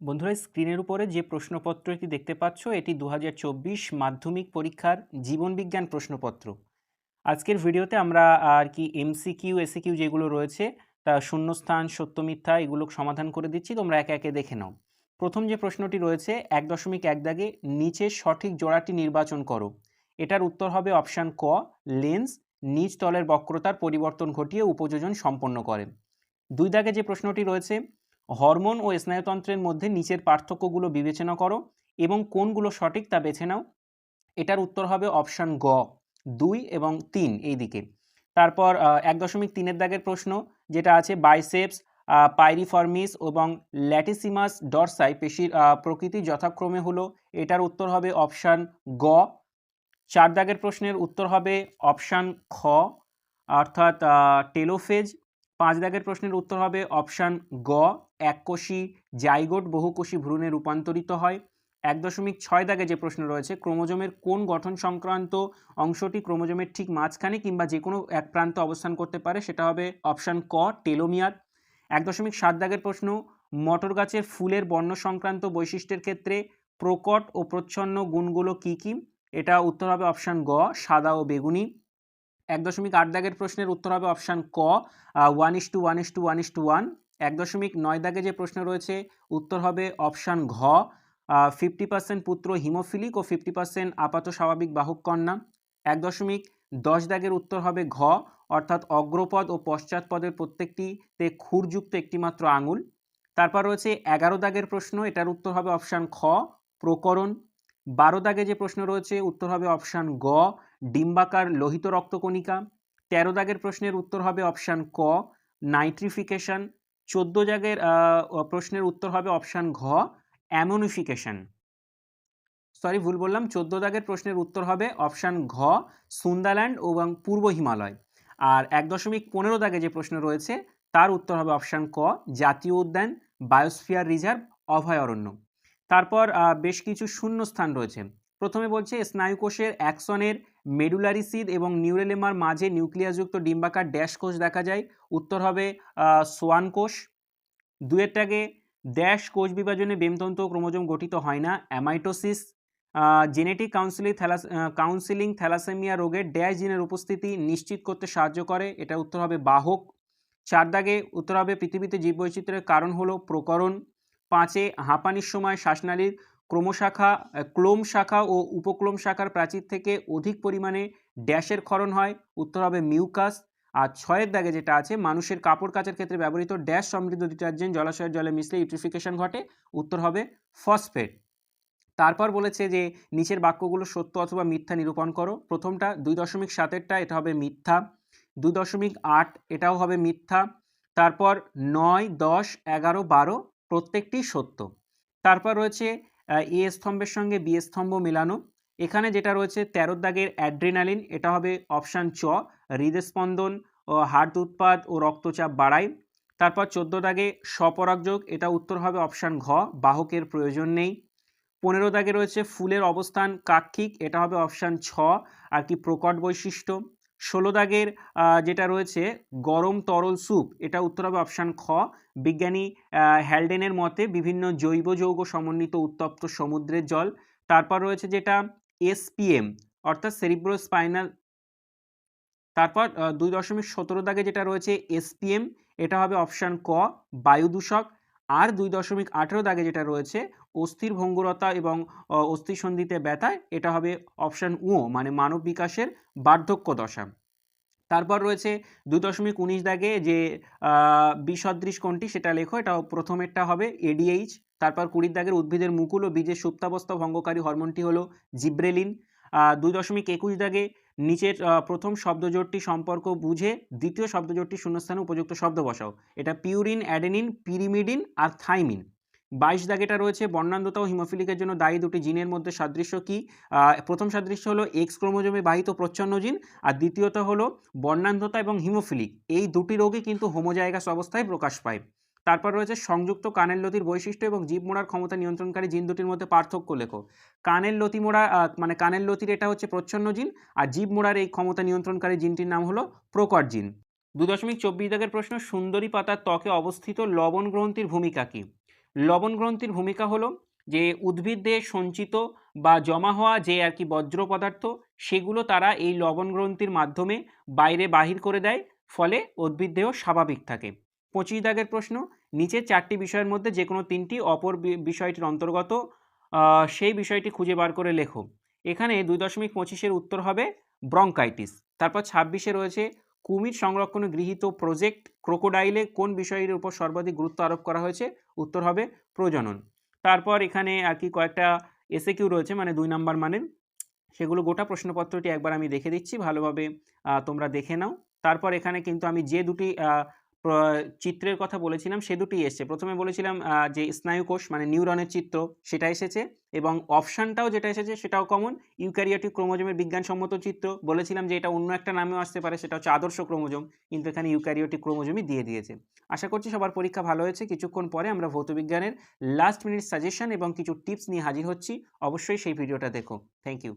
বন্ধুরা, স্ক্রিনের উপরে যে প্রশ্নপত্রটি দেখতে পাচ্ছ, এটি দু হাজার চব্বিশ মাধ্যমিক পরীক্ষার জীবনবিজ্ঞান প্রশ্নপত্র। আজকের ভিডিওতে আমরা আর কি এমসিকিউ এসিকিউ যেগুলো রয়েছে, তা শূন্যস্থান, সত্য মিথ্যা এগুলো সমাধান করে দিচ্ছি, তোমরা একে একে দেখে নাও। প্রথম যে প্রশ্নটি রয়েছে, এক দশমিক এক দাগে নিচের সঠিক জোড়াটি নির্বাচন করো। এটার উত্তর হবে অপশান ক, লেন্স নিচ তলের বক্রতার পরিবর্তন ঘটিয়ে উপযোজন সম্পন্ন করে। দুই দাগে যে প্রশ্নটি রয়েছে হরমোন ও স্নায়ুতন্ত্রের মধ্যে নিচের পার্থক্যগুলো বিবেচনা করো এবং কোনগুলো সঠিক তা বেছে নাও। এটার উত্তর হবে অপশান গ, দুই এবং তিন এই দিকে। তারপর এক দশমিক তিনের দাগের প্রশ্ন, যেটা আছে বাইসেপস পাইরিফর্মিস এবং ল্যাটিসিমাস ডরসাই পেশির প্রকৃতি যথাক্রমে হলো। এটার উত্তর হবে অপশান গ। চার দাগের প্রশ্নের উত্তর হবে অপশান খ, অর্থাৎ টেলোফেজ পাঁচ দাগের প্রশ্নের উত্তর হবে অপশান গ এককোষী জাইগোট বহুকোষী ভ্রূণে রূপান্তরিত হয়। এক দশমিক ছয় দাগে যে প্রশ্ন রয়েছে, ক্রোমোজোমের কোন গঠন সংক্রান্ত অংশটি ক্রোমোজোমের ঠিক মাঝখানে কিংবা যে কোনো এক প্রান্তে অবস্থান করতে পারে, সেটা হবে অপশান ক, টেলোমিয়ার। এক দশমিক সাত দাগের প্রশ্ন, মটর গাছের ফুলের বর্ণ সংক্রান্ত বৈশিষ্ট্যের ক্ষেত্রে প্রকট ও প্রচ্ছন্ন গুণগুলো কী কী? এটা উত্তর হবে অপশান গ, সাদা ও বেগুনি। এক দশমিক আট দাগের প্রশ্নের উত্তর হবে অপশান ক one is two one is two one is two one এক দশমিক নয় দাগে যে প্রশ্ন রয়েছে, উত্তর হবে অপশান ঘ। ফিফটি পার্সেন্ট পুত্র হিমোফিলিক ও ফিফটি পার্সেন্ট আপাত স্বাভাবিক বাহক কন্যা এক দশমিক দশ দাগের উত্তর হবে ঘ, অর্থাৎ অগ্রপদ ও পশ্চাৎপদের প্রত্যেকটিতে খুরযুক্ত একটিমাত্র আঙুল। তারপর রয়েছে এগারো দাগের প্রশ্ন, এটার উত্তর হবে অপশান খ, প্রকরণ। বারো দাগে যে প্রশ্ন রয়েছে, উত্তর হবে অপশান গ। ডিম্বাকার লোহিত রক্তকণিকা তেরো দাগের প্রশ্নের উত্তর হবে অপশান ক নাইট্রিফিকেশন চোদ্দ আহ, প্রশ্নের উত্তর হবে অপশান ঘ অ্যামোনিফিকেশন। সরি ভুল বললাম চোদ্দ দাগের প্রশ্নের উত্তর হবে অপশান ঘ সুন্দাল্যান্ড এবং পূর্ব হিমালয়। আর এক দশমিক পনেরো দাগে যে প্রশ্ন রয়েছে তার উত্তর হবে অপশান ক জাতীয় উদ্যান বায়োস্ফিয়ার রিজার্ভ অভয়ারণ্য। তারপর বেশ কিছু শূন্য স্থান রয়েছে। প্রথমে বলছে, স্নায়ুকোষের অ্যাক্সনের মেডুলারি সিদ এবং নিউরেলেমার মাঝে নিউক্লিয়াসযুক্ত ডিম্বাকার ড্যাশ কোষ দেখা যায়। উত্তর হবে সোয়ান কোষ। দুয়ের ট্যাগে ড্যাশ কোষ বিভাজনে বেমতন্তু ক্রোমোজোম গঠিত হয় না। Amitosis genetic counselling thalas counselling thalassaemia রোগের ড্যাশ জিনের উপস্থিতি নিশ্চিত করতে সাহায্য করে। এটা উত্তর হবে বাহক। চার দাগে উত্তর হবে পৃথিবীতে জীববৈচিত্র্যের কারণ হলো প্রকরণ। পাঁচে হাঁপানির সময় শ্বাসনালীর ক্রমশাখা ক্লোম শাখা ও উপক্লোম শাখার প্রাচীর থেকে অধিক পরিমাণে ড্যাশের ক্ষরণ হয়। উত্তর হবে মিউকাস। আর ছয়ের দাগে যেটা আছে, মানুষের কাপড় কাচার ক্ষেত্রে ব্যবহৃত ড্যাশ সমৃদ্ধ ডিটারজেন্ট জলাশয়ের জলে মিশলে ইউট্রিফিকেশন ঘটে। উত্তর হবে ফসফেট। তারপর বলেছে যে, নিচের বাক্যগুলো সত্য অথবা মিথ্যা নিরূপণ করো। প্রথমটা দুই দশমিক সাতেরটা, এটা হবে মিথ্যা। দুই দশমিক আট, এটাও হবে মিথ্যা। তারপর নয়, দশ, এগারো, বারো, প্রত্যেকটি সত্য। তারপর রয়েছে এ স্তম্ভের সঙ্গে বি স্তম্ভ মেলানো। এখানে যেটা রয়েছে, তেরো দাগের অ্যাড্রেনালিন, এটা হবে অপশান চ, হৃদস্পন্দন ও হার্ট উৎপাদ ও রক্তচাপ বাড়ায় তারপর চোদ্দ দাগে স্বপরাগযোগ, এটা উত্তর হবে অপশান ঘ, বাহকের প্রয়োজন নেই। পনেরো দাগে রয়েছে ফুলের অবস্থান কাক্ষিক, এটা হবে অপশান ছ, আর কি প্রকট বৈশিষ্ট্য। ষোলো দাগের যেটা রয়েছে, গরম তরল স্যুপ, এটা উত্তর হবে অপশান খ। বিজ্ঞানী হ্যালডেনের মতে বিভিন্ন জৈব যৌগ সমন্বিত উত্তপ্ত সমুদ্রের জল, তারপর রয়েছে যেটা এসপিএম, অর্থাৎ সেরিব্রো স্পাইনাল তারপর দুই দশমিক সতেরো দাগে যেটা রয়েছে এসপিএম, এটা হবে অপশান ক বায়ু দূষক আর দুই দশমিক আঠেরো দাগে যেটা রয়েছে, অস্থির ভঙ্গুরতা এবং অস্থিসন্ধিতে ব্যথায়, এটা হবে অপশান ও মানে মানব বিকাশের বার্ধক্য দশা। তারপর রয়েছে দুই দশমিক উনিশ দাগে যে বিসদৃশ কোনটি সেটা লেখো এটা প্রথমেরটা হবে এডিএইচ তারপর কুড়ির দাগের উদ্ভিদের মুকুল ও বীজের সুপ্তাবস্থা ভঙ্গকারী হরমোনটি হলো জিব্রেলিন। দুই দশমিক একুশ দাগে নিচের প্রথম শব্দজোটটি সম্পর্ক বুঝে দ্বিতীয় শব্দজোটটি শূন্যস্থানে উপযুক্ত শব্দ বসাও। এটা পিউরিন, অ্যাডেনিন, পিরিমিডিন আর থাইমিন। বাইশ দাগেটা রয়েছে, বর্ণান্ধতা ও হিমোফিলিকের জন্য দায়ী দুটি জিনের মধ্যে সাদৃশ্য কি? প্রথম সাদৃশ্য হলো এক্স ক্রোমোজোমে বাহিত প্রচ্ছন্ন জিন আর দ্বিতীয়ত হলো বর্ণান্ধতা এবং হিমোফিলিক। এই দুটি রোগই কিন্তু হোমোজাইগাস অবস্থায় প্রকাশ পায়। তারপর রয়েছে সংযুক্ত কানের লতির বৈশিষ্ট্য এবং জীব মোড়ার ক্ষমতা নিয়ন্ত্রণকারী জিন দুটির মধ্যে পার্থক্য লেখো। কানের লতি মোড়া মানে কানের লতির এটা হচ্ছে প্রচ্ছন্ন জিন, আর জীব মোড়ার এই ক্ষমতা নিয়ন্ত্রণকারী জিনটির নাম হলো প্রকট জিন। দু দশমিক চব্বিশ দাগের প্রশ্ন, সুন্দরী পাতার ত্বকে অবস্থিত লবণ গ্রন্থির ভূমিকা কী? লবণ গ্রন্থির ভূমিকা হলো যে উদ্ভিদে সঞ্চিত বা জমা হওয়া যে আর কি বজ্র পদার্থ, সেগুলো তারা এই লবণ গ্রন্থির মাধ্যমে বাইরে বাহির করে দেয়, ফলে উদ্ভিদ দেহ স্বাভাবিক থাকে। পঁচিশ দাগের প্রশ্ন নিচের চারটি বিষয়ের মধ্যে যে কোনো তিনটি, অপর বিষয়টির অন্তর্গত সেই বিষয়টি খুঁজে বার করে লেখো। এখানে দুই দশমিক পঁচিশের উত্তর হবে ব্রঙ্কাইটিস। তারপর ছাব্বিশে রয়েছে, কুমির সংরক্ষণে গৃহীত প্রজেক্ট ক্রোকোডাইলে কোন বিষয়ের উপর সর্বাধিক গুরুত্ব আরোপ করা হয়েছে? উত্তর হবে প্রজনন। তারপর এখানে আর কি কয়েকটা এসে কিউ রয়েছে মানে দুই নাম্বার মানের। সেগুলো গোটা প্রশ্নপত্রটি একবার আমি দেখে দিচ্ছি, ভালোভাবে তোমরা দেখে নাও। তারপর এখানে কিন্তু আমি যে দুটি চিত্রের কথা বলেছিলাম, সে দুটি এসছে। প্রথমে বলেছিলাম যে স্নায়ুকোষ মানে নিউরনের চিত্র, সেটা এসেছে এবং অপশানটাও যেটা এসেছে, সেটাও কমন ইউক্যারিওটিক ক্রোমোজোমের বিজ্ঞানসম্মত চিত্র। বলেছিলাম যে এটা অন্য একটা নামেও আসতে পারে, সেটা হচ্ছে আদর্শ ক্রোমোজোম, কিন্তু এখানে ইউক্যারিওটিক ক্রোমোজোমই দিয়ে দিয়েছে। আশা করছি সবার পরীক্ষা ভালো হয়েছে। কিছুক্ষণ পরে আমরা ভৌতবিজ্ঞানের লাস্ট মিনিট সাজেশন এবং কিছু টিপস নিয়ে হাজির হচ্ছি। অবশ্যই সেই ভিডিওটা দেখো। Thank you